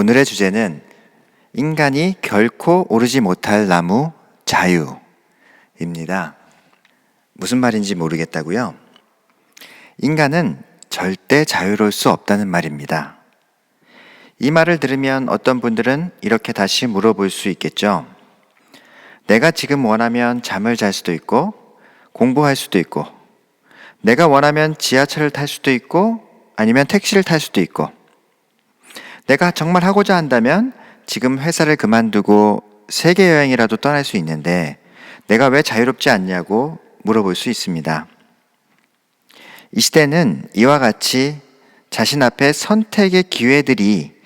오늘의 주제는 인간이 결코 오르지 못할 나무 자유입니다. 무슨 말인지 모르겠다고요? 인간은 절대 자유로울 수 없다는 말입니다. 이 말을 들으면 어떤 분들은 이렇게 다시 물어볼 수 있겠죠. 내가 지금 원하면 잠을 잘 수도 있고, 공부할 수도 있고, 내가 원하면 지하철을 탈 수도 있고, 아니면 택시를 탈 수도 있고, 내가 정말 하고자 한다면 지금 회사를 그만두고 세계 여행이라도 떠날 수 있는데 내가 왜 자유롭지 않냐고 물어볼 수 있습니다. 이 시대는 이와 같이 자신 앞에 선택의 기회들이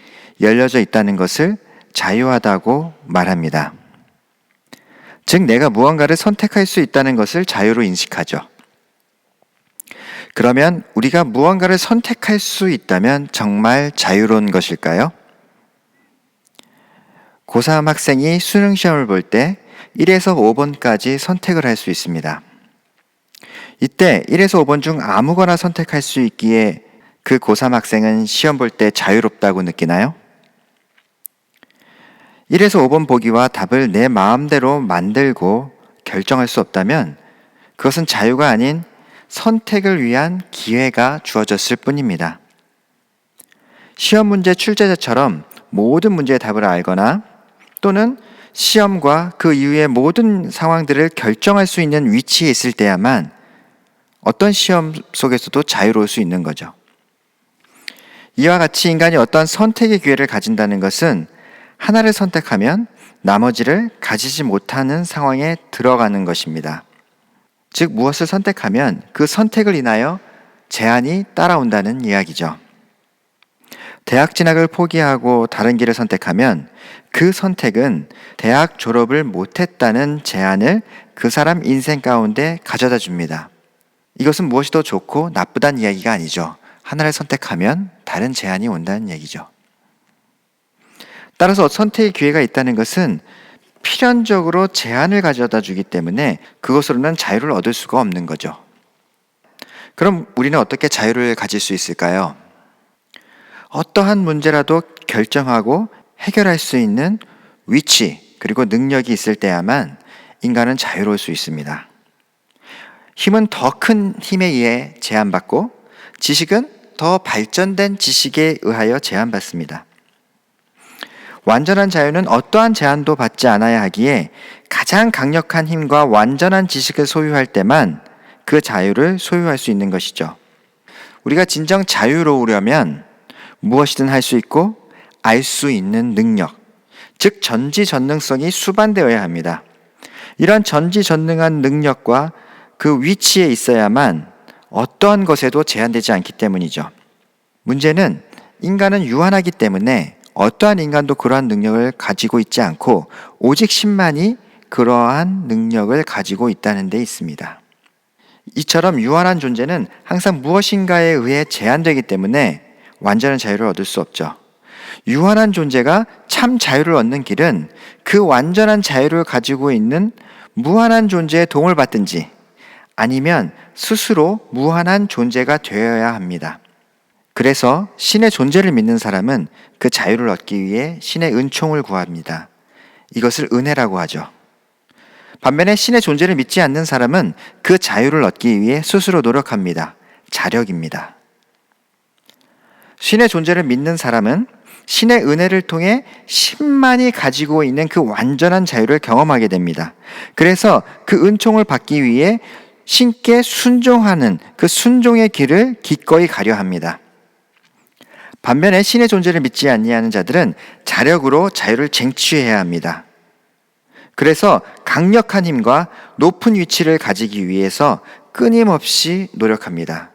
열려져 있다는 것을 자유하다고 말합니다. 즉, 내가 무언가를 선택할 수 있다는 것을 자유로 인식하죠. 그러면 우리가 무언가를 선택할 수 있다면 정말 자유로운 것일까요? 고3 학생이 수능 시험을 볼 때 1에서 5번까지 선택을 할 수 있습니다. 이때 1에서 5번 중 아무거나 선택할 수 있기에 그 고3 학생은 시험 볼 때 자유롭다고 느끼나요? 1에서 5번 보기와 답을 내 마음대로 만들고 결정할 수 없다면 그것은 자유가 아닌 선택을 위한 기회가 주어졌을 뿐입니다. 시험 문제 출제자처럼 모든 문제의 답을 알거나 또는 시험과 그 이후의 모든 상황들을 결정할 수 있는 위치에 있을 때야만 어떤 시험 속에서도 자유로울 수 있는 거죠. 이와 같이 인간이 어떤 선택의 기회를 가진다는 것은 하나를 선택하면 나머지를 가지지 못하는 상황에 들어가는 것입니다. 즉, 무엇을 선택하면 그 선택을 인하여 제한이 따라온다는 이야기죠. 대학 진학을 포기하고 다른 길을 선택하면 그 선택은 대학 졸업을 못했다는 제한을 그 사람 인생 가운데 가져다 줍니다. 이것은 무엇이 더 좋고 나쁘다는 이야기가 아니죠. 하나를 선택하면 다른 제한이 온다는 얘기죠. 따라서 선택의 기회가 있다는 것은 필연적으로 제한을 가져다 주기 때문에 그것으로는 자유를 얻을 수가 없는 거죠. 그럼 우리는 어떻게 자유를 가질 수 있을까요? 어떠한 문제라도 결정하고 해결할 수 있는 위치 그리고 능력이 있을 때야만 인간은 자유로울 수 있습니다. 힘은 더 큰 힘에 의해 제한받고 지식은 더 발전된 지식에 의하여 제한받습니다. 완전한 자유는 어떠한 제한도 받지 않아야 하기에 가장 강력한 힘과 완전한 지식을 소유할 때만 그 자유를 소유할 수 있는 것이죠. 우리가 진정 자유로우려면 무엇이든 할 수 있고 알 수 있는 능력, 즉 전지전능성이 수반되어야 합니다. 이런 전지전능한 능력과 그 위치에 있어야만 어떠한 것에도 제한되지 않기 때문이죠. 문제는 인간은 유한하기 때문에 어떠한 인간도 그러한 능력을 가지고 있지 않고 오직 신만이 그러한 능력을 가지고 있다는 데 있습니다. 이처럼 유한한 존재는 항상 무엇인가에 의해 제한되기 때문에 완전한 자유를 얻을 수 없죠. 유한한 존재가 참 자유를 얻는 길은 그 완전한 자유를 가지고 있는 무한한 존재의 도움을 받든지 아니면 스스로 무한한 존재가 되어야 합니다. 그래서 신의 존재를 믿는 사람은 그 자유를 얻기 위해 신의 은총을 구합니다. 이것을 은혜라고 하죠. 반면에 신의 존재를 믿지 않는 사람은 그 자유를 얻기 위해 스스로 노력합니다. 자력입니다. 신의 존재를 믿는 사람은 신의 은혜를 통해 신만이 가지고 있는 그 완전한 자유를 경험하게 됩니다. 그래서 그 은총을 받기 위해 신께 순종하는 그 순종의 길을 기꺼이 가려 합니다. 반면에 신의 존재를 믿지 아니하는 자들은 자력으로 자유를 쟁취해야 합니다. 그래서 강력한 힘과 높은 위치를 가지기 위해서 끊임없이 노력합니다.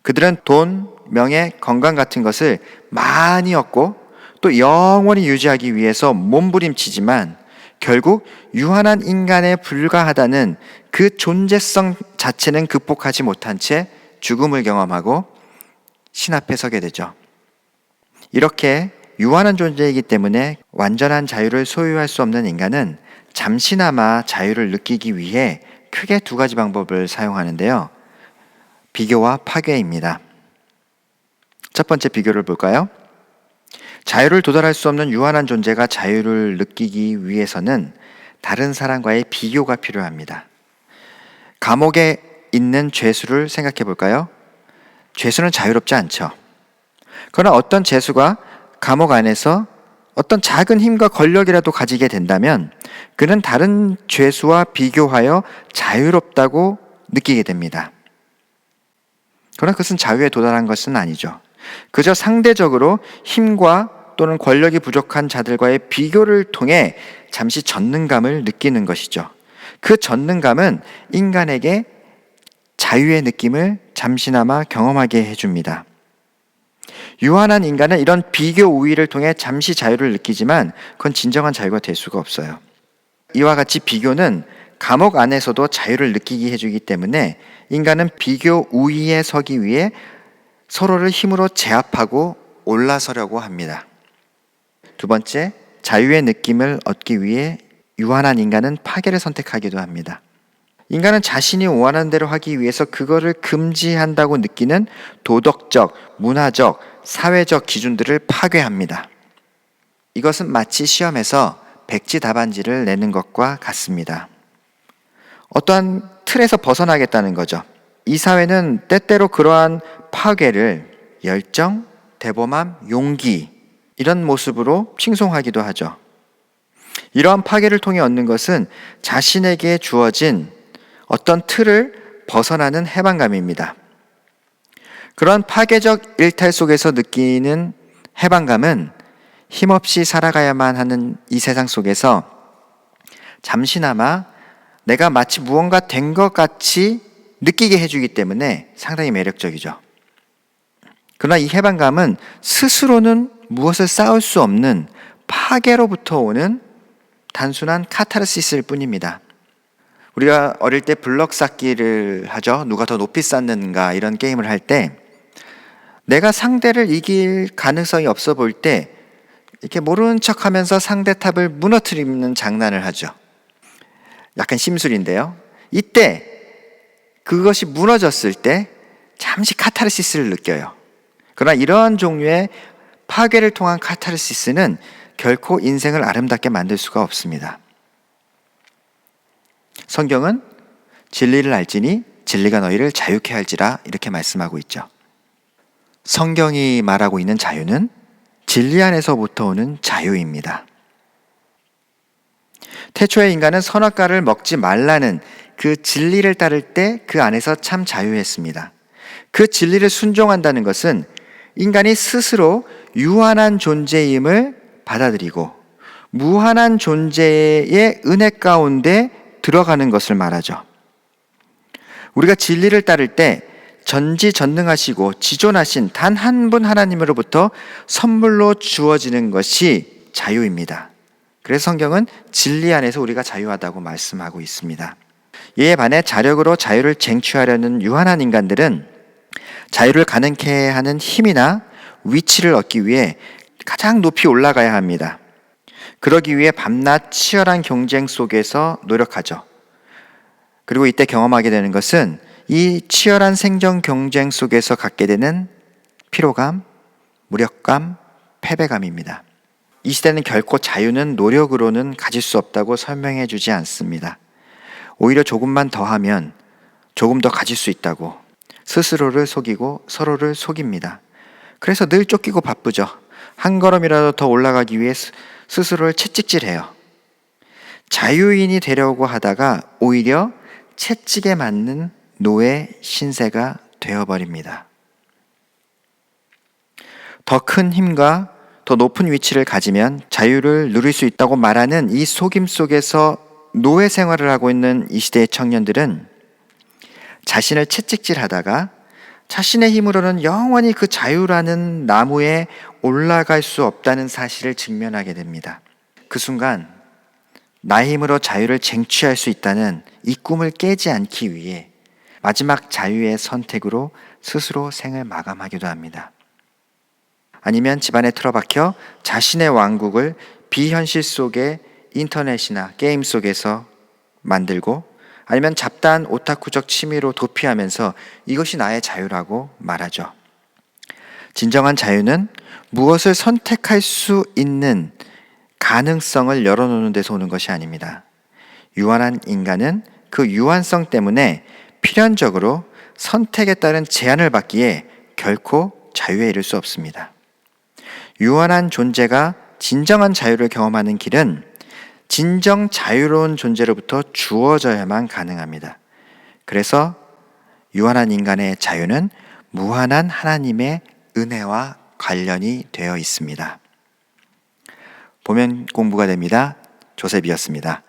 그들은 돈, 명예, 건강 같은 것을 많이 얻고 또 영원히 유지하기 위해서 몸부림치지만 결국 유한한 인간에 불과하다는 그 존재성 자체는 극복하지 못한 채 죽음을 경험하고 신 앞에 서게 되죠. 이렇게 유한한 존재이기 때문에 완전한 자유를 소유할 수 없는 인간은 잠시나마 자유를 느끼기 위해 크게 두 가지 방법을 사용하는데요. 비교와 파괴입니다. 첫 번째 비교를 볼까요? 자유를 도달할 수 없는 유한한 존재가 자유를 느끼기 위해서는 다른 사람과의 비교가 필요합니다. 감옥에 있는 죄수를 생각해 볼까요? 죄수는 자유롭지 않죠. 그러나 어떤 죄수가 감옥 안에서 어떤 작은 힘과 권력이라도 가지게 된다면 그는 다른 죄수와 비교하여 자유롭다고 느끼게 됩니다. 그러나 그것은 자유에 도달한 것은 아니죠. 그저 상대적으로 힘과 또는 권력이 부족한 자들과의 비교를 통해 잠시 전능감을 느끼는 것이죠. 그 전능감은 인간에게 자유의 느낌을 잠시나마 경험하게 해줍니다. 유한한 인간은 이런 비교 우위를 통해 잠시 자유를 느끼지만 그건 진정한 자유가 될 수가 없어요. 이와 같이 비교는 감옥 안에서도 자유를 느끼게 해주기 때문에 인간은 비교 우위에 서기 위해 서로를 힘으로 제압하고 올라서려고 합니다. 두 번째, 자유의 느낌을 얻기 위해 유한한 인간은 파괴를 선택하기도 합니다. 인간은 자신이 원하는 대로 하기 위해서 그거를 금지한다고 느끼는 도덕적, 문화적, 사회적 기준들을 파괴합니다. 이것은 마치 시험에서 백지 답안지를 내는 것과 같습니다. 어떠한 틀에서 벗어나겠다는 거죠. 이 사회는 때때로 그러한 파괴를 열정, 대범함, 용기 이런 모습으로 칭송하기도 하죠. 이러한 파괴를 통해 얻는 것은 자신에게 주어진 어떤 틀을 벗어나는 해방감입니다. 그런 파괴적 일탈 속에서 느끼는 해방감은 힘없이 살아가야만 하는 이 세상 속에서 잠시나마 내가 마치 무언가 된 것 같이 느끼게 해주기 때문에 상당히 매력적이죠. 그러나 이 해방감은 스스로는 무엇을 쌓을 수 없는 파괴로부터 오는 단순한 카타르시스일 뿐입니다. 우리가 어릴 때 블럭 쌓기를 하죠. 누가 더 높이 쌓는가 이런 게임을 할 때 내가 상대를 이길 가능성이 없어 보일 때 이렇게 모르는 척 하면서 상대 탑을 무너뜨리는 장난을 하죠. 약간 심술인데요. 이때 그것이 무너졌을 때 잠시 카타르시스를 느껴요. 그러나 이러한 종류의 파괴를 통한 카타르시스는 결코 인생을 아름답게 만들 수가 없습니다. 성경은 진리를 알지니 진리가 너희를 자유케 할지라 이렇게 말씀하고 있죠. 성경이 말하고 있는 자유는 진리 안에서부터 오는 자유입니다. 태초의 인간은 선악과를 먹지 말라는 그 진리를 따를 때 그 안에서 참 자유했습니다. 그 진리를 순종한다는 것은 인간이 스스로 유한한 존재임을 받아들이고 무한한 존재의 은혜 가운데 들어가는 것을 말하죠. 우리가 진리를 따를 때 전지전능하시고 지존하신 단 한 분 하나님으로부터 선물로 주어지는 것이 자유입니다. 그래서 성경은 진리 안에서 우리가 자유하다고 말씀하고 있습니다. 이에 반해 자력으로 자유를 쟁취하려는 유한한 인간들은 자유를 가능케 하는 힘이나 위치를 얻기 위해 가장 높이 올라가야 합니다. 그러기 위해 밤낮 치열한 경쟁 속에서 노력하죠. 그리고 이때 경험하게 되는 것은 이 치열한 생존 경쟁 속에서 갖게 되는 피로감, 무력감, 패배감입니다. 이 시대는 결코 자유는 노력으로는 가질 수 없다고 설명해 주지 않습니다. 오히려 조금만 더 하면 조금 더 가질 수 있다고 스스로를 속이고 서로를 속입니다. 그래서 늘 쫓기고 바쁘죠. 한 걸음이라도 더 올라가기 위해 스스로를 채찍질해요. 자유인이 되려고 하다가 오히려 채찍에 맞는 노예 신세가 되어버립니다. 더 큰 힘과 더 높은 위치를 가지면 자유를 누릴 수 있다고 말하는 이 속임 속에서 노예 생활을 하고 있는 이 시대의 청년들은 자신을 채찍질 하다가 자신의 힘으로는 영원히 그 자유라는 나무에 올라갈 수 없다는 사실을 직면하게 됩니다. 그 순간 나의 힘으로 자유를 쟁취할 수 있다는 이 꿈을 깨지 않기 위해 마지막 자유의 선택으로 스스로 생을 마감하기도 합니다. 아니면 집안에 틀어박혀 자신의 왕국을 비현실 속의 인터넷이나 게임 속에서 만들고 아니면 잡다한 오타쿠적 취미로 도피하면서 이것이 나의 자유라고 말하죠. 진정한 자유는 무엇을 선택할 수 있는 가능성을 열어놓는 데서 오는 것이 아닙니다. 유한한 인간은 그 유한성 때문에 필연적으로 선택에 따른 제한을 받기에 결코 자유에 이를 수 없습니다. 유한한 존재가 진정한 자유를 경험하는 길은 진정 자유로운 존재로부터 주어져야만 가능합니다. 그래서 유한한 인간의 자유는 무한한 하나님의 은혜와 관련이 되어 있습니다. 보면 공부가 됩니다. 조셉이었습니다.